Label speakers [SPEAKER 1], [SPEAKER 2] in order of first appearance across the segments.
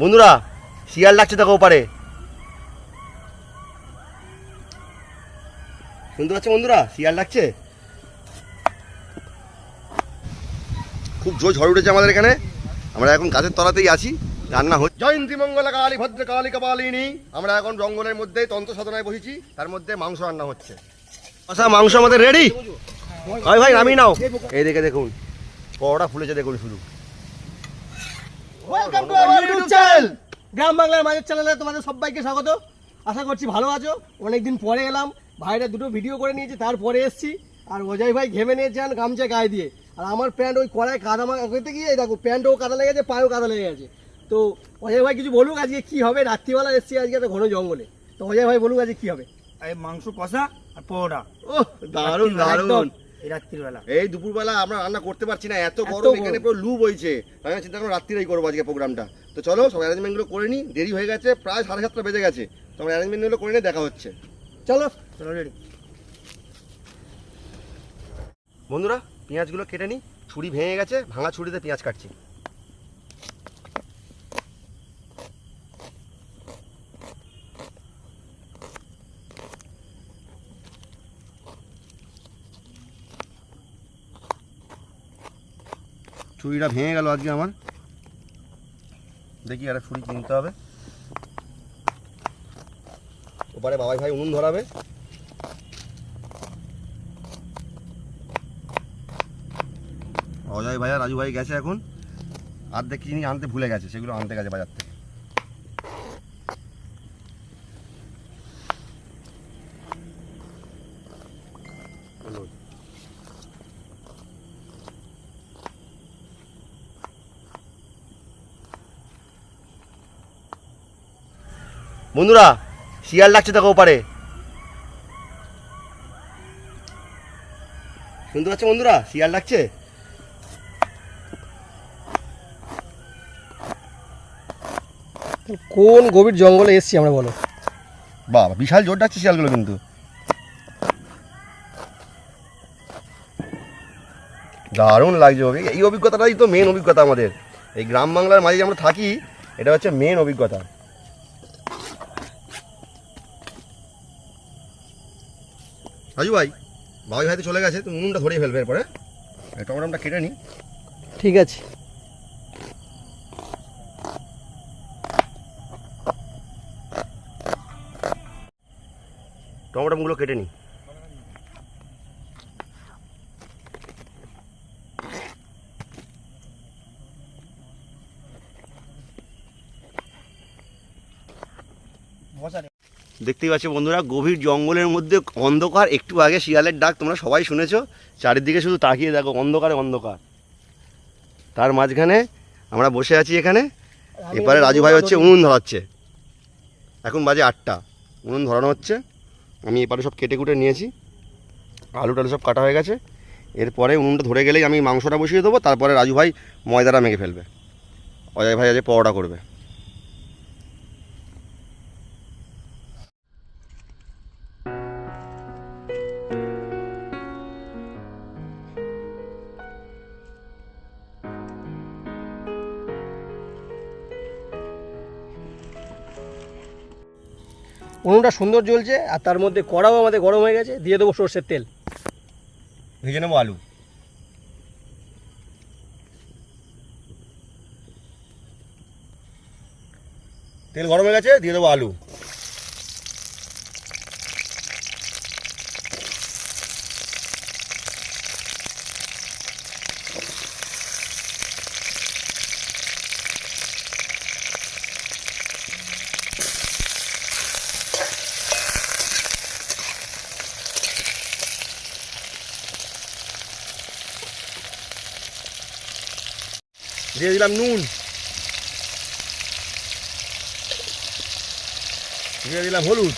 [SPEAKER 1] বন্ধুরা শিয়াল ডাকছে দেখো ওপারে। শুনতে পাচ্ছ বন্ধুরা শিয়াল ডাকছে? খুব জোর ঝড় উঠেছে আমাদের এখানে। আমরা এখন গাছের তলাতেই আছি রান্না হচ্ছে। জয়ন্তী মঙ্গলা কালী ভদ্র কালী কপালিনী। আমরা এখন জঙ্গলের মধ্যে তন্ত্র সাধনায় বসেছি তার মধ্যে মাংস রান্না হচ্ছে। আচ্ছা মাংস আমাদের রেডি ভাই ভাই নামিয়ে নাও। এই দেখে দেখুন পরোটা ফুলেছে দেখুন শুধু।
[SPEAKER 2] Welcome to our YouTube channel গ্রাম বাংলার মাঝের চ্যানেলে তোমাদের সবাইকে স্বাগত। আশা করছি ভালো আছো। অনেকদিন পরে এলাম। ভাইরা দুটো ভিডিও করে নিয়েছি তারপরে এসেছি। আর অজয় ভাই ঘেমে নিয়েছেন গামছা গায়ে দিয়ে। আর আমার প্যান্ট ওই কড়ায় কাদা মা করতে গিয়ে দেখো প্যান্টও কাদা লেগে গেছে পায়েও কাদা লেগে গেছে। তো অজয় ভাই কিছু বলুক আজকে কি হবে? রাত্রিবেলা এসেছি আজকে একটা ঘন জঙ্গলে। তো অজয় ভাই বলুক আজকে কি হবে?
[SPEAKER 3] এই মাংস কষা আর পরোটা।
[SPEAKER 1] ও দারুণ দারুণ।
[SPEAKER 3] রাত্রিবেলা।
[SPEAKER 1] এই দুপুরবেলা আমরা রান্না করতে পারছি না এত গরম। এখানে পুরো লু বইছে। আমি চিন্তা করো রাত্রিরেই করব আজকে প্রোগ্রামটা। তো চলো সব অ্যারেঞ্জমেন্টগুলো করে নিই দেরি হয়ে গেছে প্রায় সাড়ে সাতটা বেজে গেছে। তো আমরা অ্যারেঞ্জমেন্টগুলো করে নিয়ে দেখা হচ্ছে।
[SPEAKER 2] চলো।
[SPEAKER 3] চলো রেডি
[SPEAKER 1] বন্ধুরা পেঁয়াজগুলো কেটে নিই ছুরি ভেঙে গেছে ভাঙা ছুরিতে পেঁয়াজ কাটছি। ছুরিটা ভেঙে গেল আজকে আমার। দেখি একটা ছুরি কিনতে হবে। ওপারে বাবাই ভাই উনুন ধরাবে। অজয় ভাই আর রাজু ভাই গেছে এখন। আর দেখি জিনিস আনতে ভুলে গেছে, সেগুলো আনতে গেছে বাজার থেকে। বন্ধুরা শিয়াল ডাকছে দেখো ওপারে। শুনতে পাচ্ছ বন্ধুরা শিয়াল ডাকছে?
[SPEAKER 2] কোন গভীর জঙ্গলে এসেছি আমরা বলো?
[SPEAKER 1] বাবা বিশাল জোর ডাকছে শিয়ালগুলো কিন্তু। দারুণ লাগছে অভি এই অভিজ্ঞতাটাই তো মেন অভিজ্ঞতা আমাদের। এই গ্রাম বাংলার মাঝে যে আমরা থাকি এটা হচ্ছে মেন অভিজ্ঞতা। রাজু ভাই ভাই ভাই তো চলে গেছে তুমি উনুনটা ধরেই ফেলবে এরপরে। টমেটোটা কেটে নিই
[SPEAKER 2] ঠিক আছে।
[SPEAKER 1] টমেটোগুলো কেটে নিই দেখতেই পাচ্ছ বন্ধুরা গভীর জঙ্গলের মধ্যে অন্ধকার একটু আগে শিয়ালের ডাক তোমরা সবাই শুনেছো চারিদিকে শুধু তাকিয়ে দেখো অন্ধকারে অন্ধকার। তার মাঝখানে আমরা বসে আছি এখানে এপারে রাজু ভাই হচ্ছে উনুন ধরাচ্ছে। এখন বাজে আটটা উনুন ধরানো হচ্ছে আমি এপারে সব কেটে কুটে নিয়েছি আলু টালু সব কাটা হয়ে গেছে। এরপরে উনুনটা ধরে গেলেই আমি মাংসটা বসিয়ে দেবো তারপরে রাজু ভাই ময়দাটা মেখে ফেলবে। অজয় ভাই আজ পরোটা করবে।
[SPEAKER 2] উনুনটা সুন্দর জ্বলছে আর তার মধ্যে কড়াও আমাদের গরম হয়ে গেছে, দিয়ে দেবো সর্ষের তেল।
[SPEAKER 1] ভেজে নেব আলু। তেল গরম হয়ে গেছে, দিয়ে দেবো আলু। দিয়ে দিলাম নুন। দিয়ে দিলাম হলুদ।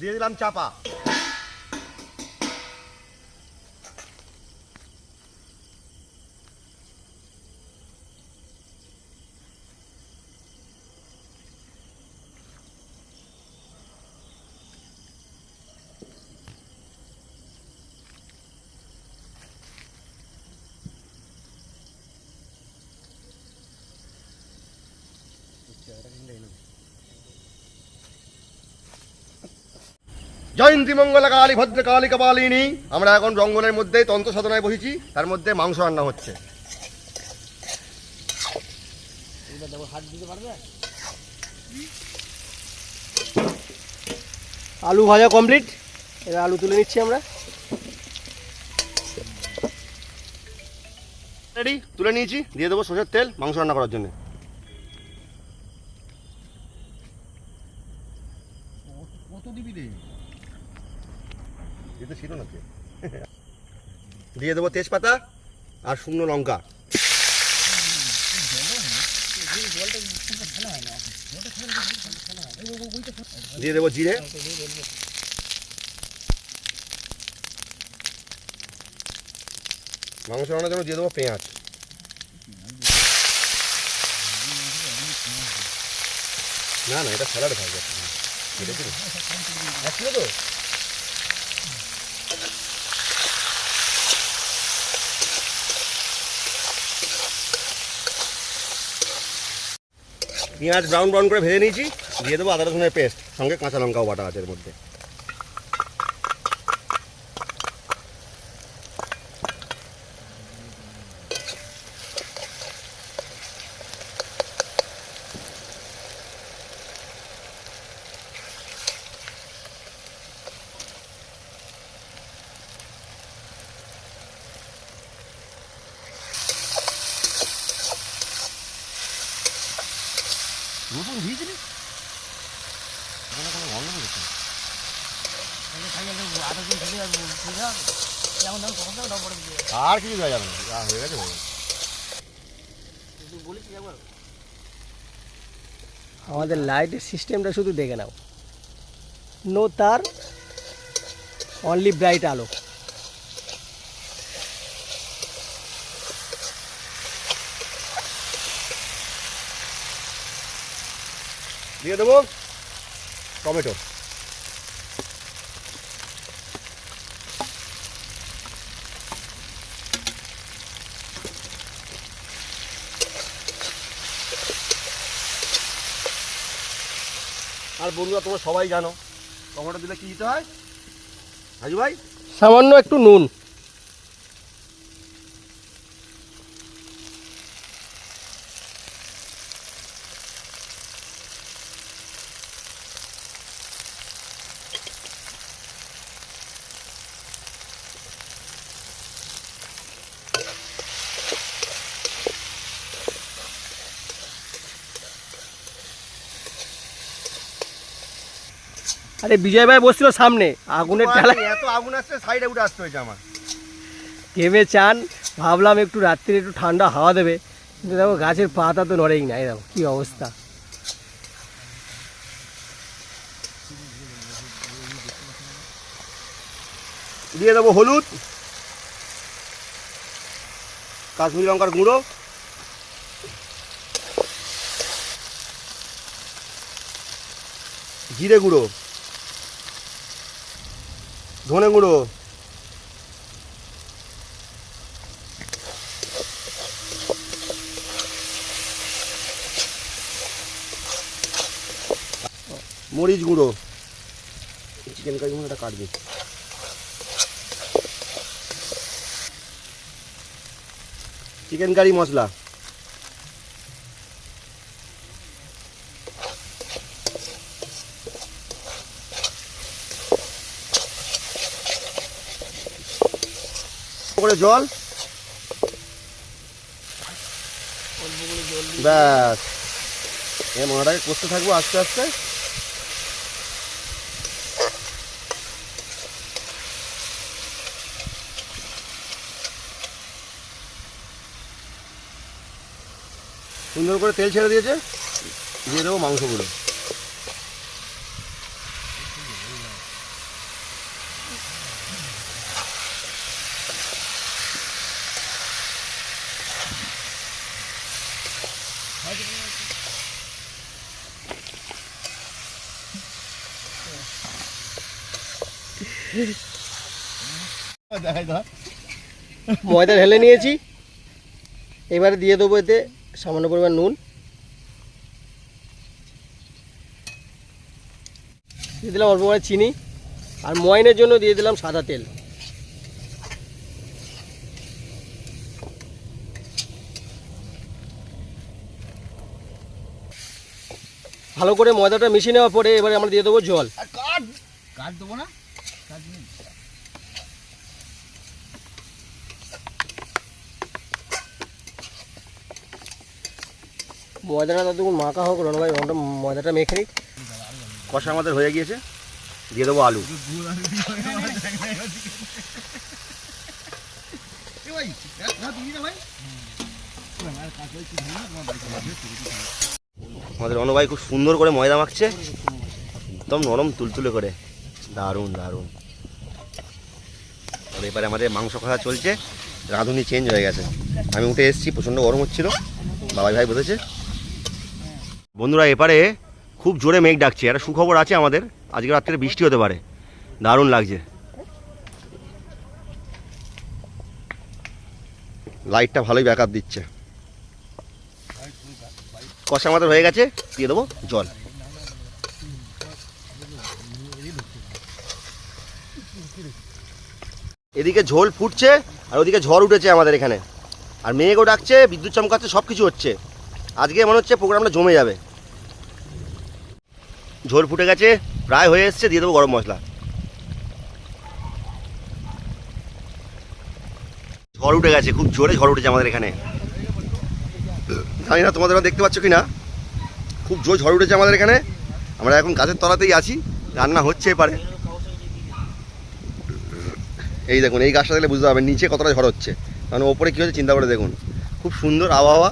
[SPEAKER 1] দিয়ে দিলাম চাপা। জয়ন্তী মঙ্গলা কালী ভদ্র কালী কপালিনী আমরা এখন জঙ্গলের মধ্যে তন্ত্র সাধনায় বসেছি তার মধ্যে মাংস রান্না হচ্ছে।
[SPEAKER 2] আলু ভাজা কমপ্লিট এবার আলু তুলে নিচ্ছি আমরা।
[SPEAKER 1] রেডি তুলে নিয়েছি দিয়ে দেবো সরষের তেল মাংস রান্না করার জন্য। কত দিবি রে? এ ছিল না দিয়ে দেবো তেজপাতা আর শুকনো লঙ্কা। দিয়ে দেবো জিরে। মাংস রান্নার জন্য দিয়ে দেবো পেঁয়াজ। না না, এটা স্যালাডে এক কিলো তো? পেঁয়াজ ব্রাউন ব্রাউন করে ভেজে নিয়েছি, দিয়ে দেবো আদা রসুনের পেস্ট সঙ্গে কাঁচা লঙ্কাও বাটা আছে এর মধ্যে। রসুন দিয়েছিলি ওখানে কোনো গন্ধ আর কিছু দেওয়া যাবে না হয়ে হয়ে গেছে।
[SPEAKER 2] আমাদের লাইটের সিস্টেমটা শুধু দেখে নাও। নো তার অনলি ব্রাইট আলো।
[SPEAKER 1] দিয়ে দেবো টমেটো। আর বন্ধুরা, তোমরা সবাই জানো, টমেটো দিলে কি দিতে হয়? হাজু ভাই?
[SPEAKER 2] সামান্য একটু নুন। আরে বিজয় ভাই বসছিল সামনে আগুনের ঠেলা
[SPEAKER 1] এত আগুন আসছে সাইডে উঠে আসতে হয়েছে আমার।
[SPEAKER 2] ঘেমে চান ভাবলাম একটু রাত্রে একটু ঠান্ডা হাওয়া দেবে কিন্তু দেখো গাছের পাতা তো নড়েই না এই দেখো কী অবস্থা।
[SPEAKER 1] দিয়ে দেবো হলুদ কাশ্মীরি লঙ্কার গুঁড়ো জিরে গুঁড়ো। ধনে গুঁড়ো মরিচ গুঁড়ো। চিকেন কারি এটা কাটবি। চিকেন কারি মশলা। করে জল। ব্যাস। এই মশলাটাকে করতে থাকব আস্তে আস্তে। সুন্দর করে তেল ছেড়ে দিয়েছে। দিয়ে দেবো মাংসগুলো।
[SPEAKER 2] ময়দা ঢেলে নিয়েছি। এবারে দিয়ে দেবো এতে সামান্য পরিমাণ নুন। দিয়ে দিলাম অল্প পরিমাণে চিনি আর ময়নের জন্য দিয়ে দিলাম সাদা তেল। ভালো করে ময়দাটা মিশিয়ে নেওয়ার পরে এবারে আমরা দিয়ে দেবো জল।
[SPEAKER 3] কাট দেবো না?
[SPEAKER 2] ময়দাটা ততক্ষণ মাখা হোক রণ ভাই ওটা ময়দাটা মেখে নিক
[SPEAKER 1] কষা আমাদের হয়ে গিয়েছে, দিয়ে দেবো আলু। আমাদের অনুভাই খুব সুন্দর করে ময়দা মাখছে, একদম নরম তুলতুলে করে। দারুণ দারুণ। এবারে আমাদের মাংস কষা চলছে, রাঁধুনি চেঞ্জ হয়ে গেছে। আমি উঠে এসেছি, প্রচণ্ড গরম হচ্ছিল, বাবাই ভাই বলেছে বন্ধুরা, এপারে খুব জোরে মেঘ ডাকছে। একটা সুখবর আছে আমাদের। আজকে রাত্রে বৃষ্টি হতে পারে। দারুণ লাগছে। লাইটটা ভালোই ব্যাকআপ দিচ্ছে। কষা আমাদের হয়ে গেছে। দিয়ে দেবো জল। এদিকে ঝোল ফুটছে, আর ওদিকে ঝড় উঠেছে আমাদের এখানে। আর মেঘও ডাকছে, বিদ্যুৎ চমকাচ্ছে সব কিছু হচ্ছে। আজকে মনে হচ্ছে প্রোগ্রামটা জমে যাবে। ঝোল ফুটে গেছে, প্রায় হয়ে এসছে, দিয়ে দেবো গরম মশলা। ঝড় উঠে গেছে, খুব জোরে ঝড় উঠেছে আমাদের এখানে। জানি না তোমাদের দেখতে পাচ্ছ কি না খুব জোর ঝড় উঠেছে আমাদের এখানে। আমরা এখন গাছের তলাতেই আছি, রান্না হচ্ছে এপারে। এই দেখুন, এই গাছটা দেখলে বুঝতে পারবেন, নিচে কতটা ঝড় হচ্ছে। কারণ ওপরে কী হচ্ছে চিন্তা করে দেখুন। খুব সুন্দর আবহাওয়া।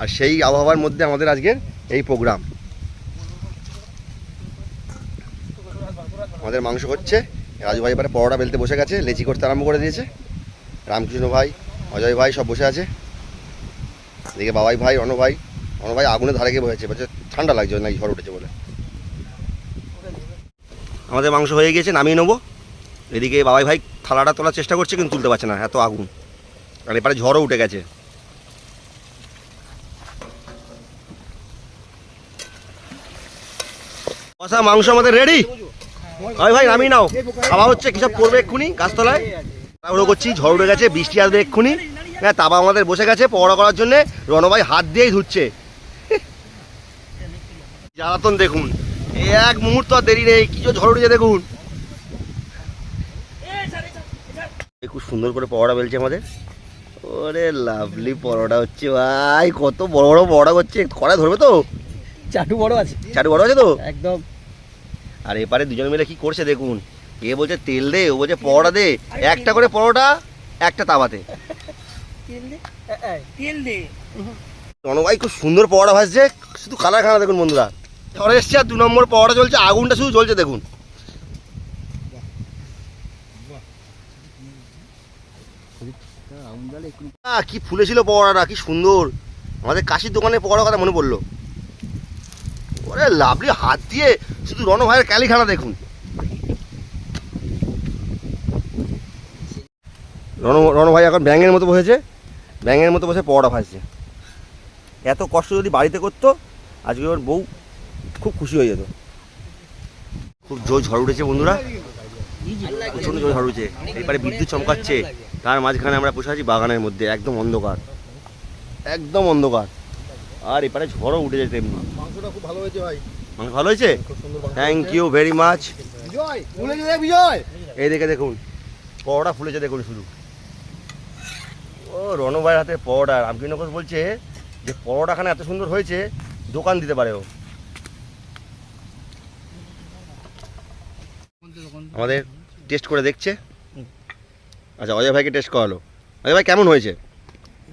[SPEAKER 1] আর সেই আবহাওয়ার মধ্যে আমাদের আজকের এই প্রোগ্রাম। আমাদের মাংস হচ্ছে, রাজু ভাই এবারে পরোটা বেলতে বসে গেছে, লেচি করতে আরম্ভ করে দিয়েছে। রামকৃষ্ণ ভাই, অজয় ভাই সব বসে আছে। এদিকে বাবাই ভাই অন ভাই অন ভাই আগুনের ধারে গিয়ে বসেছে, বলছে ঠান্ডা লাগছে নাকি ঝড় উঠেছে বলে। আমাদের মাংস হয়ে গিয়েছে, নামিয়ে নেব। এদিকে বাবাই ভাই থালাটা তোলার চেষ্টা করছে, কিন্তু তুলতে পারছে না, এত আগুন। আর এপারে ঝড়ও উঠে গেছে। কষা মাংস আমাদের রেডি ভাই ভাই, নামিয়ে নাও। খাওয়া হচ্ছে কিসব করবে এক্ষুনি গাছতলায়? তাড়াহুড়ো করছি, ঝড় উঠে গেছে, বৃষ্টি আসবে এক্ষুনি। হ্যাঁ তাবা আমাদের বসে গেছে পড়া করার জন্য রণভাই হাত দিয়েই ধুচ্ছে। জ্বালাতন দেখুন। এক মুহূর্ত আর দেরি নেই কিছু ঝড় উঠেছে দেখুন। খুব সুন্দর করে পরোটা বেলছে আমাদের। ওরে লাভলি পরোটা হচ্ছে, ভাই, কত বড় বড় পরোটা করছে কড়াই ধরবে তো?
[SPEAKER 2] চাটু বড় আছে।
[SPEAKER 1] চাটু বড় আছে তো?
[SPEAKER 2] একদম।
[SPEAKER 1] আর এপারে দুজন মিলে কি করছে দেখুন। এ বলছে তেল দে ও বলছে পরোটা দে। একটা করে পরোটা একটা তাওয়াতে।
[SPEAKER 3] তেল দে?
[SPEAKER 1] রণভাই খুব সুন্দর পরোটা ভাজছে। শুধু কালার খানা দেখুন বন্ধুরা। ঝড় এসছে আর দু নম্বর পরোটা চলছে আগুনটা শুধু জ্বলছে দেখুন। কি ফুলেছিল পরোটাটা কি সুন্দর। আমাদের কাশির দোকানে পরোটা কথা মনে পড়ল। ওরে লাভলি হাত দিয়ে শুধু রণ ভাইয়ের ক্যালিখানা দেখুন। রণ রণ ভাই এখন ব্যাঙের মতো বসেছে, ব্যাঙের মতো বসে পরোটা ভাজছে। এত কষ্ট যদি বাড়িতে করতো, আজকে ওর বউ খুব খুশি হয়ে যেত। খুব জোর ঝড় উঠেছে বন্ধুরা। প্রচণ্ড জোর ঝড় উঠেছে। এবারে বিদ্যুৎ চমকাচ্ছে। তার মাঝখানে আমরা বসে আছি বাগানের মধ্যে, একদম অন্ধকার। একদম অন্ধকার। আর এপারে ঝড়ও উঠে যেতে তেমনি।
[SPEAKER 2] মাংসটা খুব ভালো হয়েছে ভাই।
[SPEAKER 1] মাংস ভালো হয়েছে?
[SPEAKER 2] খুব সুন্দর মাংস।
[SPEAKER 1] থ্যাংক ইউ ভেরি মাচ এই দেখে দেখুন পরোটা ফুলেছে দেখুন শুধু। ও রণভাইয়ের হাতে পরোটা। রামকৃষ্ণ ঘোষ বলছে যে পরোটাখানে এত সুন্দর হয়েছে দোকান দিতে পারে ও। আমাদের টেস্ট করে দেখছে। আচ্ছা অজয় ভাইকে টেস্ট করালো। অজয় ভাই কেমন হয়েছে?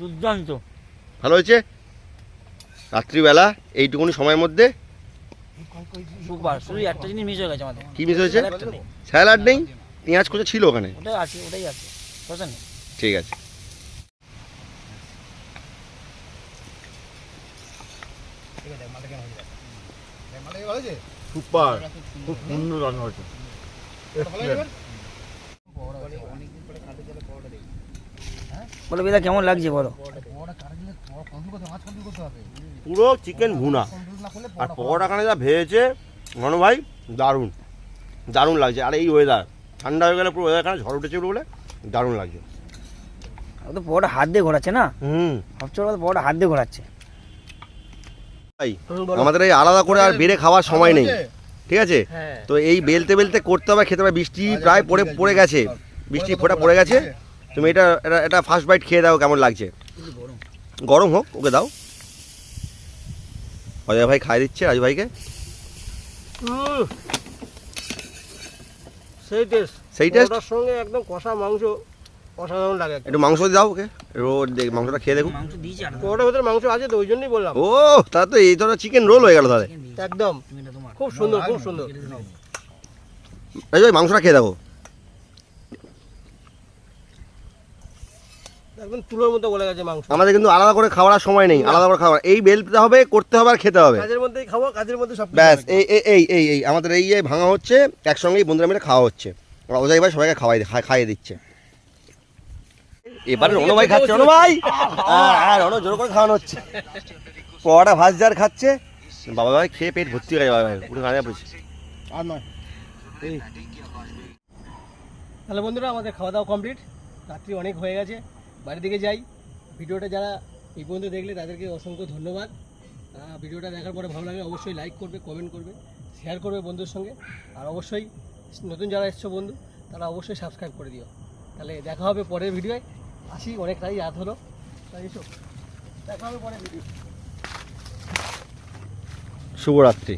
[SPEAKER 3] দুর্দান্ত।
[SPEAKER 1] ভালো হয়েছে? রাত্রিবেলা এইটুকুনি সময়ের মধ্যে?
[SPEAKER 3] সুপার শুধু একটা জিনিস মিস হয়ে গেছে আমাদের।
[SPEAKER 1] কি মিস হয়েছে? স্যালাড নেই। পেঁয়াজ কুচো ছিল ওখানে?
[SPEAKER 3] ওটাই আছে ওটাই আছে। শসা
[SPEAKER 1] ঠিক আছে। সুপার। খুব সুন্দর রান্না হয়েছে।
[SPEAKER 3] বলো বেদা কেমন লাগছে বলো?
[SPEAKER 1] পুরো চিকেন ভুনা। আর পকোড়াখানে যা ভেজেছে মনে ভাই দারুণ। দারুণ লাগছে। আর এই ওয়েদার ঠান্ডা হয়ে গেলে পুরো ওয়েদার খারাপ ঝড় উঠেছে বলে দারুণ লাগছে।
[SPEAKER 3] ও তো বড় হাত দিয়ে ঘোরাচ্ছে না?
[SPEAKER 1] হুম।
[SPEAKER 3] সবচেয়ে বড় বড় হাত দিয়ে ঘোরাচ্ছে।
[SPEAKER 1] ভাই আমাদের এই আলাদা করে আর বেড়ে খাওয়ার সময় নেই। ঠিক আছে?
[SPEAKER 2] হ্যাঁ
[SPEAKER 1] তো এই বেলতে বেলতে করতে হবে খেতে হবে। বৃষ্টি প্রায় পড়ে পড়ে গেছে। বৃষ্টি ফোঁটা পড়ে গেছে। তুমি এটা এটা এটা ফার্স্ট বাইট খেয়ে দাও কেমন লাগছে। গরম হোক ওকে দাও। অজয় ভাই খাই দিচ্ছে রাজু ভাইকে।
[SPEAKER 2] হুম। সেই টেস্ট
[SPEAKER 1] সেই টেস্ট
[SPEAKER 2] সঙ্গে একদম কষা মাংস অসাধারণ লাগে
[SPEAKER 1] একটু মাংস দাও ওকে। মাংসটা খেয়ে দেখুন
[SPEAKER 3] মাংস
[SPEAKER 2] ওটার ভিতরে মাংস আছে তো ওই জন্যই বললাম।
[SPEAKER 1] ও তা তো এই ধরো চিকেন রোল হয়ে গেল তাহলে।
[SPEAKER 2] একদম।
[SPEAKER 3] তুমি এটা তোমার।
[SPEAKER 2] খুব সুন্দর খুব সুন্দর।
[SPEAKER 1] রাজু ভাই মাংসটা খেয়ে দেখো।
[SPEAKER 2] একদম তুলোর মতো বলে গেছে মাংস।
[SPEAKER 1] আমাদের কিন্তু আলাদা করে খাওয়ার সময় নেই আলাদা করে খাওয়ার। এই বেলতে হবে করতে হবে আর খেতে হবে।
[SPEAKER 2] কাজের মধ্যেই খাব কাজের মধ্যে সব
[SPEAKER 1] ব্যাস এই এই এই এই এই আমাদের এই এই ভাঙা হচ্ছে একসঙ্গেই বন্ধুরা মিলে খাওয়া হচ্ছে। অজয় ভাই সবাইকে খাওয়াই খাইয়ে দিচ্ছে। এবারে রণ ভাই খাচ্ছে রণ ভাই! হ্যাঁ রণ জোর করে খাওয়ানো হচ্ছে। পরোটা ভাজ যার খাচ্ছে বাবা ভাই খেয়ে পেট ভর্তি হয়ে গেছে ভাই। পুরো গাঁজা পড়ছে।
[SPEAKER 2] আর নয়। তাহলে বন্ধুরা আমাদের খাওয়া দাওয়া কমপ্লিট। রাত্রি অনেক হয়ে গেছে। বাড়ির দিকে যাই। ভিডিওটা যারা এই পর্যন্ত দেখলে তাদেরকে অসংখ্য ধন্যবাদ। ভিডিওটা দেখার পরে ভালো লাগলে অবশ্যই লাইক করবে কমেন্ট করবে শেয়ার করবে বন্ধুর সঙ্গে। আর অবশ্যই নতুন যারা এসছো বন্ধু, তারা অবশ্যই সাবস্ক্রাইব করে দিও। তাহলে দেখা হবে পরের ভিডিওয় আসি, অনেকটাই রাত হলো। তাই এসো। দেখা হবে পরের ভিডিও
[SPEAKER 1] শুভরাত্রি।